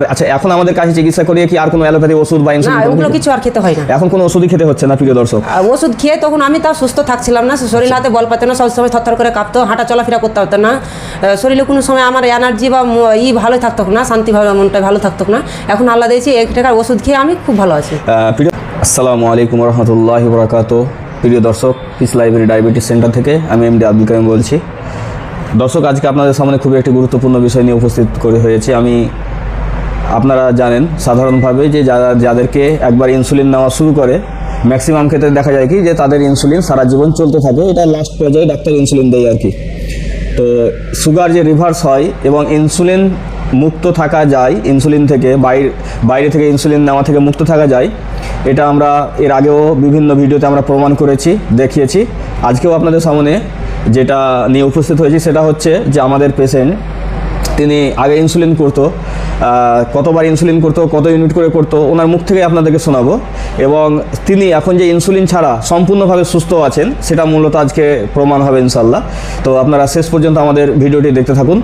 আচ্ছা এখন আমাদের কাছে চিকিৎসা করিয়ে কি আর কোনো অ্যালোপ্যাথি ওষুধ বা ইনসুলিন ওগুলো কিছু- আর খেতে হয় না। এখন কোনো ওষুধই খেতে হচ্ছে না প্রিয় দর্শক? ওষুধ খেয়ে তখন আমি তাও সুস্থ থাকছিলাম না শরীর হাতে বল পাতে না সবসময় থরথর করে কাঁপতো হাঁটা চলাফেরা করতে হতো না। শরীরে কোনো সময় আমার এনার্জি বা ই ভালো থাকতো না শান্তি ভালো মনটা ভালো থাকতো না। এখন আল্লাহ দিয়েছি এক টাকার ওষুধ খেয়ে আমি খুব ভালো আছি। প্রিয় আসসালামু আলাইকুম রহমতুল্লাহ বরাকাত প্রিয় দর্শক পিস লাইব্রেরি ডায়াবেটিস সেন্টার থেকে আমি এমডি আব্দুল কালাম বলছি। দর্শক আজকে আপনাদের সামনে খুবই একটি গুরুত্বপূর্ণ বিষয় নিয়ে উপস্থিত করে হয়েছে। আমি আপনারা জানেন সাধারণভাবে যে যারা যাদেরকে একবার ইনসুলিন নেওয়া শুরু করে ম্যাক্সিমাম ক্ষেত্রে দেখা যায় কি যে তাদের ইনসুলিন সারা জীবন চলতে থাকে। এটা লাস্ট পর্যায়ে ডাক্তার ইনসুলিন দেয় আর কি। তো সুগার যে রিভার্স হয় এবং ইনসুলিন মুক্ত থাকা যায় ইনসুলিন থেকে বাইরে বাইরে থেকে ইনসুলিন নেওয়া থেকে মুক্ত থাকা যায়, এটা আমরা এর আগেও বিভিন্ন ভিডিওতে আমরা প্রমাণ করেছি, দেখিয়েছি। আজকেও আপনাদের সামনে যেটা নিয়ে উপস্থিত হয়েছি সেটা হচ্ছে যে আমাদের পেশেন্ট তিনি আগে ইনসুলিন করতো কতবার ইনসুলিন করতো, কত ইউনিট করে করতো, ওনার মুখ থেকে আপনাদেরকে শোনাবো। এবং তিনি এখন যে ইনসুলিন ছাড়া সম্পূর্ণভাবে সুস্থ আছেন, সেটা মূলত আজকে প্রমাণ হবে ইনশাল্লাহ তো আপনারা শেষ পর্যন্ত আমাদের ভিডিওটি দেখতে থাকুন।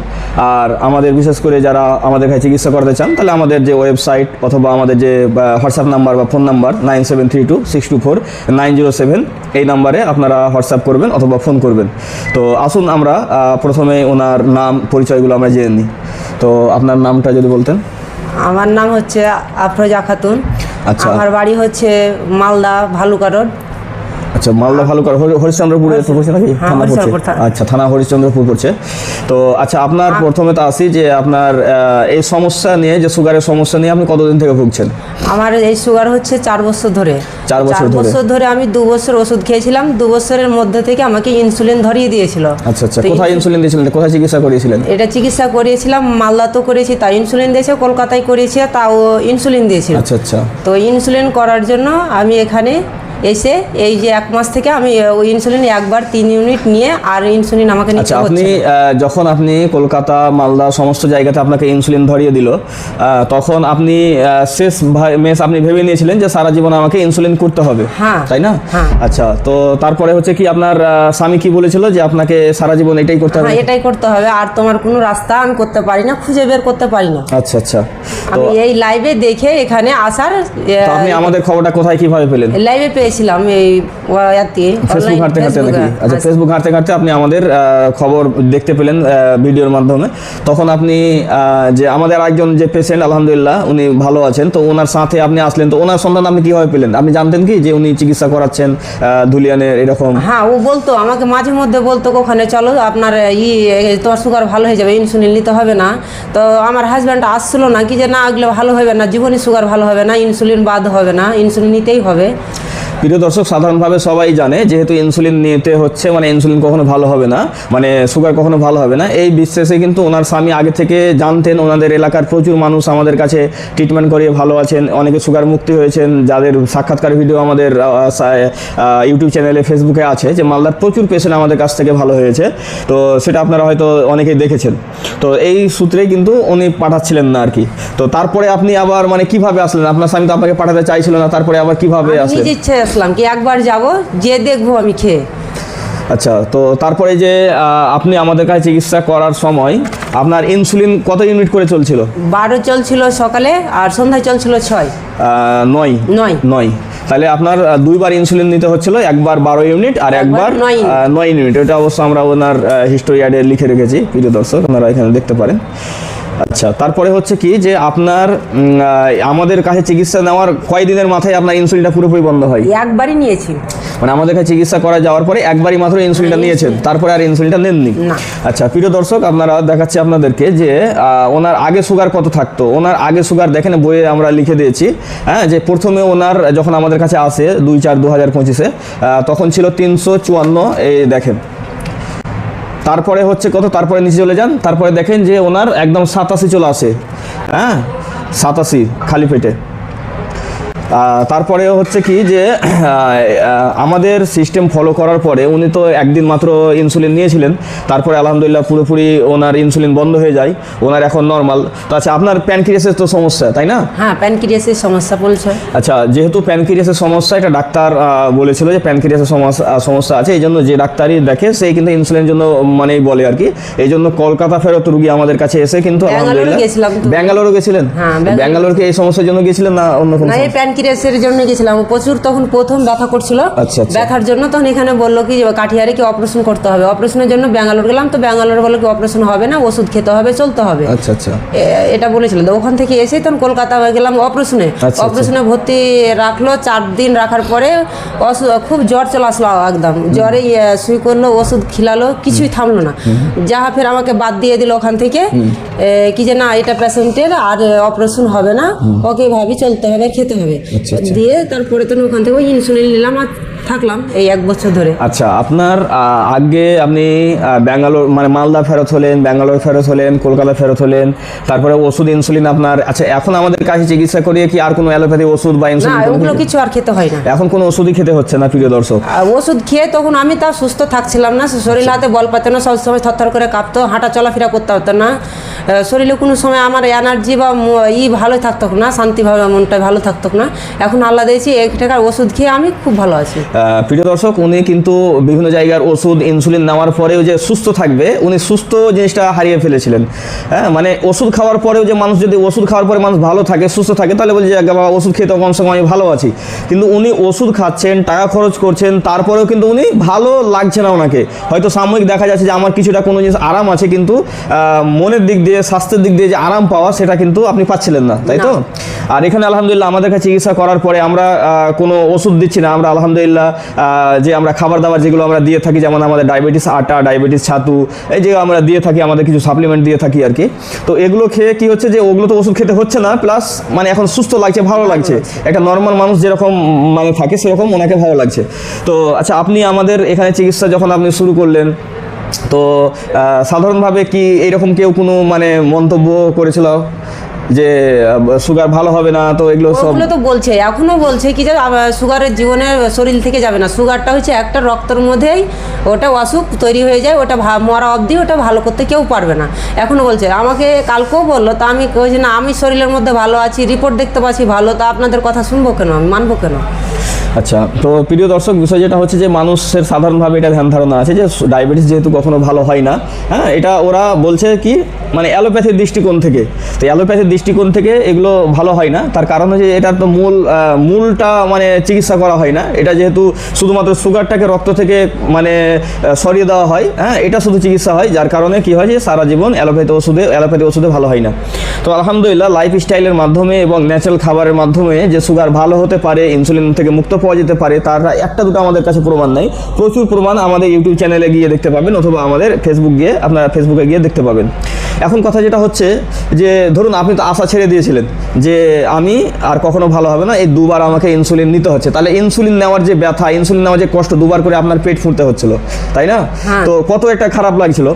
আর আমাদের বিশেষ করে যারা আমাদের কাছে চিকিৎসা করাতে চান, তাহলে আমাদের যে ওয়েবসাইট অথবা আমাদের যে হোয়াটসঅ্যাপ নাম্বার বা phone number nine seven three two six two four nine zero seven এই নাম্বারে আপনারা হোয়াটসঅ্যাপ করবেন অথবা ফোন করবেন। তো আসুন আমরা প্রথমে ওনার নাম, পরিচয়গুলো আমরা জেনে নিই। তো আপনার নামটা যদি বলতেন? আমার নাম হচ্ছে আফরোজা খাতুন। আচ্ছা। আমার বাড়ি হচ্ছে মালদা ভালুকা রোড। আচ্ছা মালদা ভালো করে হরিশ্চন্দ্রপুরে পড়ছে নাকি? হ্যাঁ, থানা পড়ছে। আচ্ছা থানা হরিশ্চন্দ্রপুর পড়ছে। তো আচ্ছা আপনার প্রথমে তো আসি যে আপনার এই সমস্যা নিয়ে যে সুগারের সমস্যা নিয়ে আপনি কতদিন থেকে ভুগছেন? আমার এই সুগার হচ্ছে চার বছর ধরে। চার বছর ধরে। বছর ধরে আমি দু বছর ওষুধ খেয়েছিলাম দু বছরের মধ্যে থেকে আমাকে ইনসুলিন ধরিয়ে দিয়েছিল। আচ্ছা আচ্ছা কোথায় ইনসুলিন দিয়েছিলেন? কোথায় চিকিৎসা করিয়েছিলেন? এটা চিকিৎসা করিয়েছিলাম মালদা তো করেছি তাও ইনসুলিন দিয়েছে কলকাতায় করেছি তাও ইনসুলিন দিয়েছিল আচ্ছা আচ্ছা। তো ইনসুলিন করার জন্য আমি এখানে এসে এই যে এক মাস থেকে আমি ওই ইনসুলিন একবার তিন ইউনিট নিয়ে আর ইনসুলিন আমাকে নিতে আচ্ছা আপনি যখন আপনি কলকাতা মালদা সমস্ত জায়গাতে আপনাকে ইনসুলিন ধরিয়ে দিল তখন আপনি শেষ মেস আপনি ভেবে নিয়েছিলেন যে সারা জীবন আমাকে ইনসুলিন করতে হবে হ্যাঁ। তাই না? হ্যাঁ। আচ্ছা তো তারপরে হচ্ছে কি আপনার স্বামী কি বলেছিল যে আপনাকে সারা জীবন এটাই করতে হবে? হ্যাঁ এটাই করতে হবে আর তোমার কোনো রাস্তা আমি করতে পারি না খুঁজে বের করতে পারি না। আচ্ছা আচ্ছা আমি এই লাইভে দেখে এখানে আসার আপনি আমাদের খবরটা কোথায় কীভাবে পেলেন? লাইভে পেয়েছিলাম এই ওয়াতে ফেসবুক ঘাঁটতে ঘাঁটতে নাকি? আচ্ছা ফেসবুক ঘাঁটতে ঘাঁটতে আপনি আমাদের খবর দেখতে পেলেন ভিডিওর মাধ্যমে। তখন আপনি যে আমাদের একজন যে পেশেন্ট আলহামদুলিল্লাহ উনি ভালো আছেন। তো ওনার সাথে আপনি আসলেন। তো ওনার সন্ধান আপনি কীভাবে পেলেন? আপনি জানতেন কি যে উনি চিকিৎসা করাচ্ছেন ধুলিয়ানের এরকম? হ্যাঁ ও বলতো আমাকে মাঝে মধ্যে বলতো ওখানে চলো আপনার ই তোমার সুগার ভালো হয়ে যাবে ইনসুলিন নিতে হবে না। তো আমার হাজব্যান্ড আসছিল না কি যে না এগুলো ভালো হবে না জীবনে সুগার ভালো হবে না ইনসুলিন বাদ হবে না ইনসুলিন নিতেই হবে। প্রিয় দর্শক সাধারণভাবে সবাই জানে যেহেতু ইনসুলিন নিতে হচ্ছে মানে ইনসুলিন কখনো ভালো হবে না মানে সুগার কখনো ভালো হবে না। এই বিশ্বাসে কিন্তু ওনার স্বামী আগে থেকে জানতেন ওনাদের এলাকার প্রচুর মানুষ আমাদের কাছে ট্রিটমেন্ট করিয়ে ভালো আছেন অনেকে সুগার মুক্তি হয়েছেন যাদের সাক্ষাৎকার ভিডিও আমাদের ইউটিউব চ্যানেলে ফেসবুকে আছে যে মালদার প্রচুর পেশেন্ট আমাদের কাছ থেকে ভালো হয়েছে। তো সেটা আপনারা হয়তো অনেকেই দেখেছেন। তো এই সূত্রেই কিন্তু উনি পাঠাচ্ছিলেন না আর কি তো তারপরে আপনি আবার মানে কীভাবে আসলেন? আপনার স্বামী তো আপনাকে পাঠাতে চাইছিল না তারপরে আবার কীভাবে আসলেন? আসলাম কি একবার যাব যে দেখব আমি খেয়ে। আচ্ছা তো তারপরে যে আপনি আমাদের কাছে চিকিৎসা করার সময় আপনার ইনসুলিন কত ইউনিট করে চলছিল? বারো চলছিল সকালে আর সন্ধ্যায় চলছিল ছয়। নয়? নয়। নয়। তাহলে আপনার দুইবার ইনসুলিন নিতে হচ্ছিল একবার বারো ইউনিট আর একবার নয় ইউনিট। আহ, নয় ইউনিট। এটা অবশ্য আমরা ওনার হিস্টোরি অ্যাডে লিখে রেখেছি প্রিয় দর্শক আপনারা এখানে দেখতে পারেন। আচ্ছা তারপরে হচ্ছে কি যে আপনার আমাদের কাছে চিকিৎসা নেওয়ার কয়দিনের মাথায় আপনার ইনসুলিনটা পুরোপুরি বন্ধ হয়? একবারই নিয়েছি। মানে আমাদের কাছে চিকিৎসা করা যাওয়ার পরে একবারই মাত্র ইনসুলিনটা নিয়েছেন তারপরে আর ইনসুলিনটা নেননি? না। আচ্ছা প্রিয় দর্শক আপনারা দেখাচ্ছি আপনাদেরকে যে ওনার আগে সুগার কত থাকতো? ওনার আগে সুগার দেখেন বইয়ে আমরা লিখে দিয়েছি হ্যাঁ যে প্রথমে ওনার যখন আমাদের কাছে আসে দুই চার দু হাজার পঁচিশে তখন ছিল তিনশো চুয়ান্ন এই দেখেন তারপরে হচ্ছে কত? তারপরে নিচে চলে যান। তারপরে দেখেন যে ওনার একদম সাতাশি চলে আসে। হ্যাঁ? সাতাশি, খালি পেটে। তারপরে হচ্ছে কি যে আমাদের সিস্টেম ফলো করার পরে উনি তো একদিন মাত্র ইনসুলিন নিয়েছিলেন তারপরে আলহামদুলিল্লাহ পুরোপুরি ওনার ইনসুলিন বন্ধ হয়ে যায় ওনার এখন নর্মাল তো আচ্ছা আপনার প্যানক্রিয়াসের তো সমস্যা তাই না? হ্যাঁ প্যানক্রিয়াসের সমস্যা বলছে। আচ্ছা যেহেতু প্যানক্রিয়াসের সমস্যা এটা ডাক্তার বলেছিল যে প্যানক্রিয়াসের সমস্যা সমস্যা আছে এই জন্য যে ডাক্তারই দেখে সেই কিন্তু ইনসুলিনের জন্য মানেই বলে আর কি। এই জন্য কলকাতা ফেরত রুগী আমাদের কাছে এসে কিন্তু আলহামদুলিল্লাহ। ব্যাঙ্গালোরও গেছিলেন? হ্যাঁ, ব্যাঙ্গালোরকে এই সমস্যার জন্য গেছিলেন না অন্য কোনো প্যানক্রিয়াসের জন্য গেছিলাম। প্রচুর তখন প্রথম ব্যথা করছিল। আচ্ছা, আচ্ছা। ব্যথার জন্য তখন এখানে বলল কি কাঠিয়ারে কি অপারেশন করতে হবে। অপারেশনের জন্য ব্যাঙ্গালোর গেলাম তো ব্যাঙ্গালোর বলল কি অপারেশন হবে না ওষুধ খেতে হবে চলতে হবে। আচ্ছা আচ্ছা। এটা বলেছিল। তো ওখান থেকে এসেই তখন কলকাতা গেলাম অপারেশনে আচ্ছা। অপারেশনে ভর্তি রাখল চার দিন রাখার পরে খুব জ্বর চলে আসলো একদম। জ্বরে ইয়ে, সুই করল ওষুধ খিলালো কিছুই থামলো না। যাহা ফের আমাকে বাদ দিয়ে দিল ওখান থেকে। কি যে না এটা পেশেন্টের আর অপারেশন হবে না। ওকে ভাবি চলতে হবে খেতে হবে। দিয়ে তারপরে তো ওখান থেকে ওই ইনসুলিন নিলাম আর থাকলাম এই এক বছর ধরে। আচ্ছা আপনার আগে আপনি ব্যাঙ্গালোর মানে মালদা ফেরত হলেন ব্যাঙ্গালোর ফেরত হলেন কলকাতা ফেরত হলেন তারপরে ওষুধ ইনসুলিন আপনার আচ্ছা এখন আমাদের কাছে চিকিৎসা করিয়ে কি আর কোনো অ্যালোপ্যাথি ওষুধ বা ইনসুলিন ওগুলো কিছু- আর খেতে হয় না। এখন কোনো ওষুধই খেতে হচ্ছে না প্রিয় দর্শক? ওষুধ খেয়ে তখন আমি তাও সুস্থ থাকছিলাম না শরীর হাতে বল পাতে না সবসময় থরথর করে কাঁপতো হাঁটা চলাফেরা করতে হতো না শরীরে কোনো সময় আমার এনার্জি বা ই ভালো থাকতো না, শান্তিভাবে মনটা ভালো থাকতো না। এখন আল্লাহ দিয়েছি, এক টাকার ওষুধ খেয়ে আমি খুব ভালো আছি। প্রিয় দর্শক, উনি কিন্তু বিভিন্ন জায়গার ওষুধ ইনসুলিন নেওয়ার পরেও যে সুস্থ থাকবে, উনি সুস্থ জিনিসটা হারিয়ে ফেলেছিলেন। হ্যাঁ মানে ওষুধ খাওয়ার পরেও যে মানুষ যদি ওষুধ খাওয়ার পরে মানুষ ভালো থাকে, সুস্থ থাকে, তাহলে বলছে বাবা, ওষুধ খেতে কম সময় আমি ভালো আছি। কিন্তু উনি ওষুধ খাচ্ছেন, টাকা খরচ করছেন, তারপরেও কিন্তু উনি ভালো লাগছে না ওনাকে। হয়তো সাময়িক দেখা যাচ্ছে যে আমার কিছুটা কোনো জিনিস আরাম আছে, কিন্তু মনের দিক দিয়ে স্বাস্থ্যের দিক দিয়ে যে আরাম পাওয়া সেটা কিন্তু আপনি পাচ্ছিলেন না তাই তো? আর এখানে আলহামদুলিল্লাহ আমাদের কাছে চিকিৎসা করার পরে আমরা কোনো ওষুধ দিচ্ছি না। আমরা আলহামদুলিল্লাহ যে আমরা খাবার দাবার যেগুলো আমরা দিয়ে থাকি যেমন আমাদের ডায়াবেটিস আটা ডায়াবেটিস ছাতু এই যে আমরা দিয়ে থাকি আমাদের কিছু সাপ্লিমেন্ট দিয়ে থাকি আর কি। তো এগুলো খেয়ে কি হচ্ছে যে ওগুলো তো ওষুধ খেতে হচ্ছে না প্লাস মানে এখন সুস্থ লাগছে ভালো লাগছে। একটা নর্মাল মানুষ যেরকম মানে থাকে সেরকম ওনাকে ভালো লাগছে। তো আচ্ছা আপনি আমাদের এখানে চিকিৎসা যখন আপনি শুরু করলেন তো সাধারণভাবে কি এরকম কেউ কোনো মানে মন্তব্য করেছিল? যে সুগার ভালো হবে না তো এগুলো সব তো বলছে এখনও বলছে কি যে সুগারের জীবনে শরীর থেকে যাবে না। সুগারটা হচ্ছে একটা রক্তের মধ্যেই ওটা অসুখ তৈরি হয়ে যায় ওটা মরা অবধি ওটা ভালো করতে কেউ পারবে না। এখনও বলছে আমাকে কালকেও বলল তা আমি কইছি না আমি শরীরের মধ্যে ভালো আছি রিপোর্ট দেখতে পাচ্ছি ভালো তা আপনাদের কথা শুনব কেন? আমি মানবো কেন? আচ্ছা তো প্রিয় দর্শক বিষয় যেটা হচ্ছে যে মানুষের সাধারণভাবে এটা ধ্যান ধারণা আছে যে ডায়াবেটিস যেহেতু কখনো ভালো হয় না হ্যাঁ এটা ওরা বলছে কি মানে অ্যালোপ্যাথির দৃষ্টিকোণ থেকে। তো অ্যালোপ্যাথির দৃষ্টিকোণ থেকে এগুলো ভালো হয় না। তার কারণ হচ্ছে এটার তো মূল মূলটা মানে চিকিৎসা করা হয় না। এটা যেহেতু শুধুমাত্র সুগারটাকে রক্ত থেকে মানে সরিয়ে দেওয়া হয় হ্যাঁ এটা শুধু চিকিৎসা হয়। যার কারণে কি হয় যে সারা জীবন অ্যালোপ্যাথি ওষুধে অ্যালোপ্যাথি ওষুধে ভালো হয় না। তো আলহামদুলিল্লাহ লাইফ স্টাইলের মাধ্যমে এবং ন্যাচারাল খাবারের মাধ্যমে যে সুগার ভালো হতে পারে ইনসুলিন থেকে মুক্ত পাওয়া যেতে পারে, তার একটা দুটো আমাদের কাছে প্রমাণ নাই। প্রচুর প্রমাণ আমাদের ইউটিউব চ্যানেলে গিয়ে দেখতে পাবেন অথবা আমাদের ফেসবুক গিয়ে, আপনারা ফেসবুকে গিয়ে দেখতে পাবেন। এখন কথা যেটা হচ্ছে যে, ধরুন আপনি তো আশা ছেড়ে দিয়েছিলেন যে আমি আর কখনো ভালো হবে না এই দুবার আমাকে ইনসুলিন নিতে হচ্ছে। তাহলে ইনসুলিন নেওয়ার যে ব্যথা ইনসুলিন নেওয়ার যে কষ্ট দুবার করে আপনার পেট ফুটতে হচ্ছিল তাই না? হ্যাঁ। তো কত একটা খারাপ লাগছিল।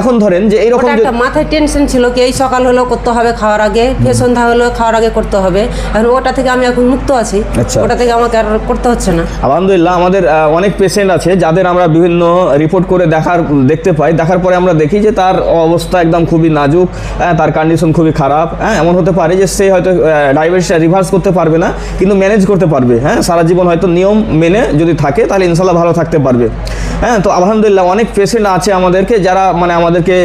এখন ধরেন যে এইরকম একটা মাথায় টেনশন ছিল কি এই সকাল হলো করতে হবে খাওয়ার আগে সন্ধ্যা হলো খাওয়ার আগে করতে হবে। এখন ওটা থেকে আমি এখন মুক্ত আছি। আচ্ছা। ওটা থেকে আমাকে আর করতে হচ্ছে না। আলহামদুলিল্লাহ আমাদের অনেক পেশেন্ট আছে যাদের আমরা বিভিন্ন রিপোর্ট করে দেখার দেখতে পাই। দেখার পরে আমরা দেখি যে তার অবস্থা একদম খুবই নাজুক হ্যাঁ, তার কন্ডিশন খুবই খারাপ হ্যাঁ এমন হতে পারে যে সে হয়তো ডায়াবেটিসটা রিভার্স করতে পারবে না, কিন্তু ম্যানেজ করতে পারবে হ্যাঁ? সারা জীবন হয়তো নিয়ম মেনে যদি থাকে, তাহলে ইনশাল্লাহ ভালো থাকতে পারবে। হ্যাঁ তো আলহামদুলিল্লাহ অনেক পেশেন্ট আছে আমাদেরকে, যারা মানে আমাদেরকে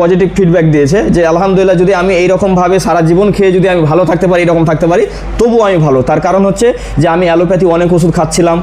পজিটিভ ফিডব্যাক দিয়েছে যে, আলহামদুলিল্লাহ, যদি আমি এইরকমভাবে সারা জীবন খেয়ে যদি আমি ভালো থাকতে পারি, এরকম থাকতে পারি, তবুও আমি ভালো। তার কারণ হচ্ছে যে, আমি অ্যালোপ্যাথি অনেক ওষুধ খাচ্ছিলাম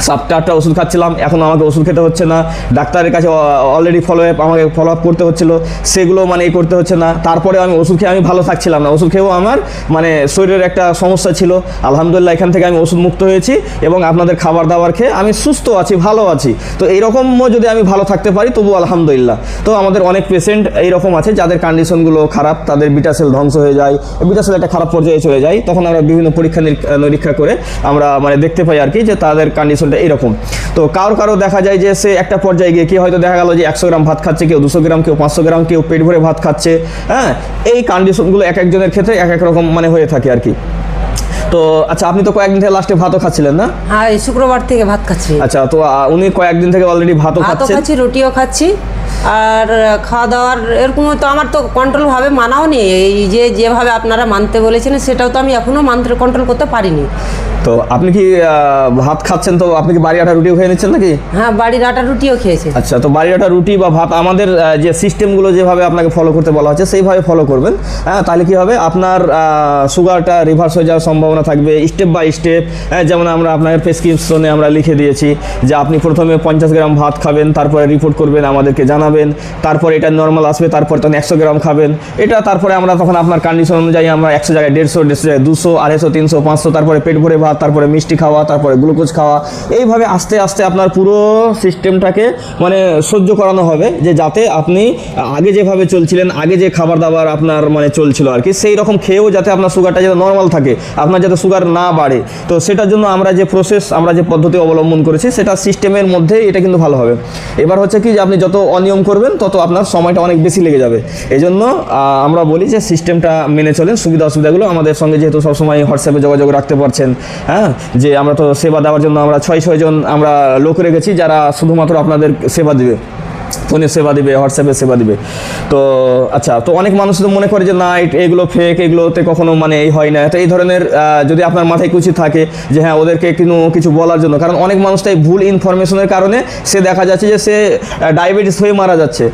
সাতটা আটটা ওষুধ খাচ্ছিলাম, এখন আমাকে ওষুধ খেতে হচ্ছে না। ডাক্তারের কাছে অলরেডি ফলো আপ আমাকে ফলো আপ করতে হচ্ছিল। সেগুলো মানে এই করতে হচ্ছে না। তারপরে আমি ওষুধ খেয়ে আমি ভালো থাকছিলাম না। ওষুধ খেয়েও আমার মানে শরীরের একটা সমস্যা ছিল। আলহামদুলিল্লাহ, এখান থেকে আমি ওষুধ মুক্ত হয়েছি এবং আপনাদের খাবার দাবার খেয়ে আমি সুস্থ আছি, ভালো আছি। তো এইরকমও যদি আমি ভালো থাকতে পারি তবু আলহামদুলিল্লাহ। তো আমাদের অনেক পেশেন্ট এইরকম আছে, যাদের কন্ডিশনগুলো খারাপ, তাদের বিটা সেল ধ্বংস হয়ে যায় বিটা সেল একটা খারাপ পর্যায়ে চলে যায়। তখন আমরা বিভিন্ন পরীক্ষা নিরীক্ষা- করে আমরা মানে দেখতে পাই আর কি যে তাদের কন্ডিশনটা এরকম। তো কারও কারও দেখা যায় যে সে একটা পর্যায়ে গিয়ে কি হয়তো দেখা গেল যে একশো গ্রাম ভাত খাচ্ছে কেউ দুশো গ্রাম কেউ পাঁচশো গ্রাম কেউ পেট ভরে ভাত খাচ্ছে হ্যাঁ? এই কন্ডিশনগুলো এক একজনের ক্ষেত্রে এক এক রকম মানে হয়ে থাকে আর কি। তো আচ্ছা আপনি তো কয়েকদিন থেকে লাস্টে ভাতও খাচ্ছিলেন না? হ্যাঁ শুক্রবার থেকে ভাত খাচ্ছি। আচ্ছা তো উনি কয়েকদিন থেকে অলরেডি ভাতও ভাতও খাচ্ছেন। খাচ্ছি রুটিও খাচ্ছি আর খাওয়া দাওয়ার এরকম তো আমার তো কন্ট্রোল ভাবে মানাও নেই। এই যে যেভাবে আপনারা মানতে বলেছেন সেটাও তো আমি এখনও মানতে কন্ট্রোল করতে পারিনি। তো আপনি কি ভাত খাচ্ছেন? তো আপনি কি বাড়ি আটা রুটিও খেয়ে নিচ্ছেন নাকি? হ্যাঁ বাড়ির আটা রুটিও খেয়েছে। আচ্ছা তো বাড়ির আটা রুটি বা ভাত আমাদের যে সিস্টেমগুলো যেভাবে আপনাকে ফলো করতে বলা হচ্ছে সেইভাবে ফলো করবেন। হ্যাঁ তাহলে কি হবে? আপনার সুগারটা রিভার্স হয়ে যাওয়ার সম্ভাবনা থাকবে স্টেপ বাই স্টেপ যেমন আমরা আপনার প্রেসক্রিপশনে আমরা লিখে দিয়েছি যে আপনি প্রথমে পঞ্চাশ গ্রাম ভাত খাবেন তারপরে রিপোর্ট করবেন আমাদেরকে জানাবেন তারপরে এটা নর্মাল আসবে তারপর তখন একশো গ্রাম খাবেন। এটা তারপরে আমরা তখন আপনার কন্ডিশন অনুযায়ী আমরা একশো জায়গায় দেড়শো দেড়শো জায়গায় দুশো আড়াইশো তিনশো পাঁচশো তারপরে পেট ভরে ভাত তারপরে মিষ্টি খাওয়া, তারপরে গ্লুকোজ খাওয়া, এইভাবে আস্তে আস্তে আপনার পুরো সিস্টেমটাকে মানে সহ্য করানো হবে যে যাতে আপনি আগে যেভাবে চলছিলেন, আগে যে খাবার দাবার আপনার মানে চলছিল আর কি, সেই রকম খেয়েও যাতে আপনার সুগারটা যাতে নর্মাল থাকে, আপনার যাতে সুগার না বাড়ে। তো সেটার জন্য আমরা যে প্রসেস আমরা যে পদ্ধতি অবলম্বন করেছি, সেটা সিস্টেমের মধ্যেই এটা কিন্তু ভালো হবে। এবার হচ্ছে কি যে আপনি যত অনিয়ম করবেন, তত আপনার সময়টা অনেক বেশি লেগে যাবে। এই জন্য আমরা বলি যে সিস্টেমটা মেনে চলেন সুবিধা অসুবিধাগুলো আমাদের সঙ্গে যেহেতু সবসময় হোয়াটসঅ্যাপে যোগাযোগ রাখতে পারছেন। হ্যাঁ যে আমরা তো সেবা দেওয়ার জন্য আমরা ছয় ছয়জন আমরা লোক রেখেছি যারা শুধুমাত্র আপনাদের সেবা দিবে। ফোনে সেবা দিবে হোয়াটসঅ্যাপে সেবা দিবে। তো আচ্ছা তো অনেক মানুষ তো মনে করে যে, না এগুলো ফেক এগুলোতে কখনো মানে এই হয় না। তো এই ধরনের যদি আপনার মাথায় কুচি থাকে যে হ্যাঁ ওদেরকে কোনো কিছু বলার জন্য। কারণ অনেক মানুষ তাই ভুল ইনফরমেশনের কারণে সে দেখা যাচ্ছে যে, সে ডায়াবেটিস হয়ে মারা যাচ্ছে।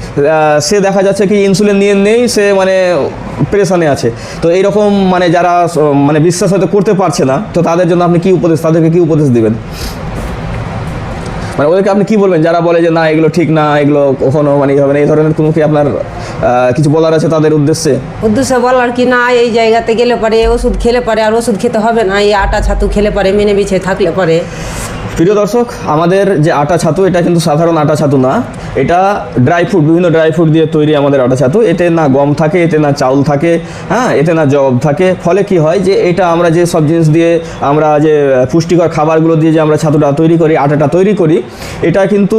সে দেখা যাচ্ছে কি ইনসুলিন নিয়ে নেই, সে মানে প্রেশানে আছে। তো এইরকম মানে যারা মানে বিশ্বাস হয়তো করতে পারছে না, তো তাদের জন্য আপনি কি উপদেশ, তাদেরকে কি উপদেশ দিবেন? মানে ওদেরকে আপনি কি বলবেন? যারা বলে যে, না, এগুলো ঠিক না, এগুলো কখনো মানে হবে না এই ধরনের কোনো কি আপনার কিছু বলার আছে তাদের উদ্দেশ্যে? উদ্দেশ্যে বলার কি না এই জায়গাতে গেলে পারে ওষুধ খেলে পারে আর ওষুধ খেতে হবে না এই আটা ছাতু খেলে পারে মেনে বিছে থাকলে পারে। প্রিয় দর্শক আমাদের যে আটা ছাতু এটা কিন্তু সাধারণ আটা ছাতু না। এটা ড্রাই ফ্রুট বিভিন্ন ড্রাই ফ্রুট দিয়ে তৈরি আমাদের আটা ছাতু। এতে না গম থাকে এতে না চাউল থাকে হ্যাঁ এতে না জব থাকে। ফলে কি হয় যে এটা আমরা যে সব জিনিস দিয়ে আমরা যে পুষ্টিকর খাবারগুলো দিয়ে যে আমরা ছাতুটা তৈরি করি আটাটা তৈরি করি এটা কিন্তু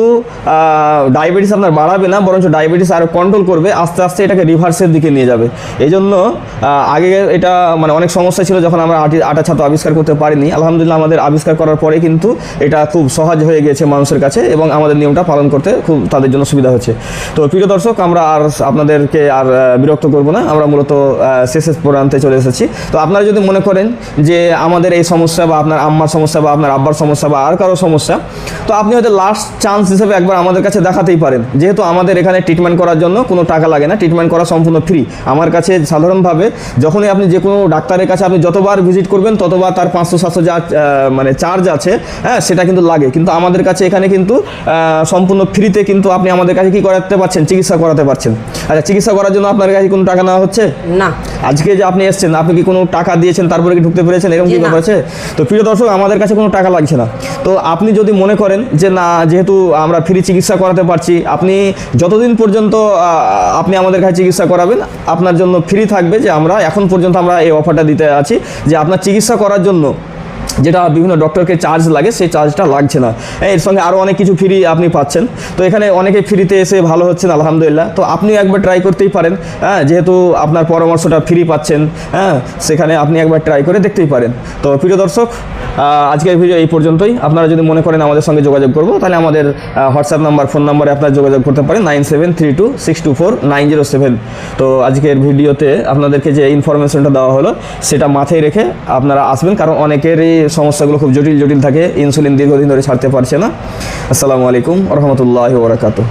ডায়াবেটিস আপনার বাড়াবে না বরঞ্চ ডায়াবেটিস আরও কন্ট্রোল করবে আস্তে আস্তে এটাকে রিভার্সের দিকে নিয়ে যাবে। এই জন্য আগে এটা মানে অনেক সমস্যা ছিল যখন আমরা আটি আটা ছাতু আবিষ্কার করতে পারিনি। আলহামদুলিল্লাহ আমাদের আবিষ্কার করার পরে কিন্তু এটা খুব সহজ হয়ে গেছে মানুষের কাছে এবং আমাদের নিয়মটা পালন করতে খুব তাদের জন্য সুবিধা হচ্ছে। তো প্রিয় দর্শক, আমরা আর আপনাদেরকে আর বিরক্ত করব না। আমরা মূলত শেষের প্রান্তে চলে এসেছি। তো আপনারা যদি মনে করেন যে আমাদের এই সমস্যা বা আপনার আম্মার সমস্যা বা আপনার আব্বার সমস্যা বা আর কারও সমস্যা, তো আপনি হয়তো লাস্ট চান্স হিসেবে একবার আমাদের কাছে দেখাতেই পারেন। যেহেতু আমাদের এখানে ট্রিটমেন্ট করার জন্য কোনো টাকা লাগে না ট্রিটমেন্ট করা সম্পূর্ণ ফ্রি আমার কাছে সাধারণভাবে যখনই আপনি যে কোনো ডাক্তারের কাছে আপনি যতবার ভিজিট করবেন ততবার তার পাঁচশো সাতশো যা মানে চার্জ আছে হ্যাঁ সেটা কিন্তু লাগে। কিন্তু আমাদের কাছে এখানে কিন্তু সম্পূর্ণ ফ্রিতে কিন্তু আপনি আমাদের কাছে কি করাতে পারছেন? চিকিৎসা করাতে পারছেন। আচ্ছা চিকিৎসা করার জন্য আপনার কাছে কোনো টাকা নেওয়া হচ্ছে? না। আজকে যে আপনি এসেছেন আপনি কি কোনো টাকা দিয়েছেন তারপরে কি ঢুকতে পেরেছেন? এরকম কি ব্যাপার আছে? তো প্রিয় দর্শক আমাদের কাছে কোনো টাকা লাগছে না। তো আপনি যদি মনে করেন যে না যেহেতু আমরা ফ্রি চিকিৎসা করাতে পারছি আপনি যতদিন পর্যন্ত আপনি আমাদের কাছে চিকিৎসা করাবেন। আপনার জন্য ফ্রি থাকবে যে আমরা এখন পর্যন্ত আমরা এই অফারটা দিতে আছি যে আপনার চিকিৎসা করার জন্য যেটা বিভিন্ন ডক্টরকে চার্জ লাগে, সেই চার্জটা লাগছে না। এর সঙ্গে আরও অনেক কিছু ফ্রি আপনি পাচ্ছেন। তো এখানে অনেকে ফ্রিতে এসে ভালো হচ্ছেন, আলহামদুলিল্লাহ। তো আপনি একবার ট্রাই করতেই পারেন হ্যাঁ যেহেতু আপনার পরামর্শটা ফ্রি পাচ্ছেন হ্যাঁ সেখানে আপনি একবার ট্রাই করে দেখতেই পারেন। তো প্রিয় দর্শক আজকের ভিডিও এই পর্যন্তই। আপনারা যদি মনে করেন আমাদের সঙ্গে যোগাযোগ করব, তাহলে আমাদের হোয়াটসঅ্যাপ নাম্বার ফোন নাম্বারে আপনারা যোগাযোগ করতে পারেন nine seven three two six two four nine zero seven তো আজকের ভিডিওতে আপনাদেরকে যে ইনফরমেশনটা দেওয়া হলো, সেটা মাথায় রেখে আপনারা আসবেন, কারণ অনেকেরই সমস্যাগুলো খুব জটিল জটিল থাকে, ইনসুলিন দীর্ঘদিন ধরে ছাড়তে পারছে না। আসসালামু আলাইকুম রহমতুল্লাহ বরাকাতু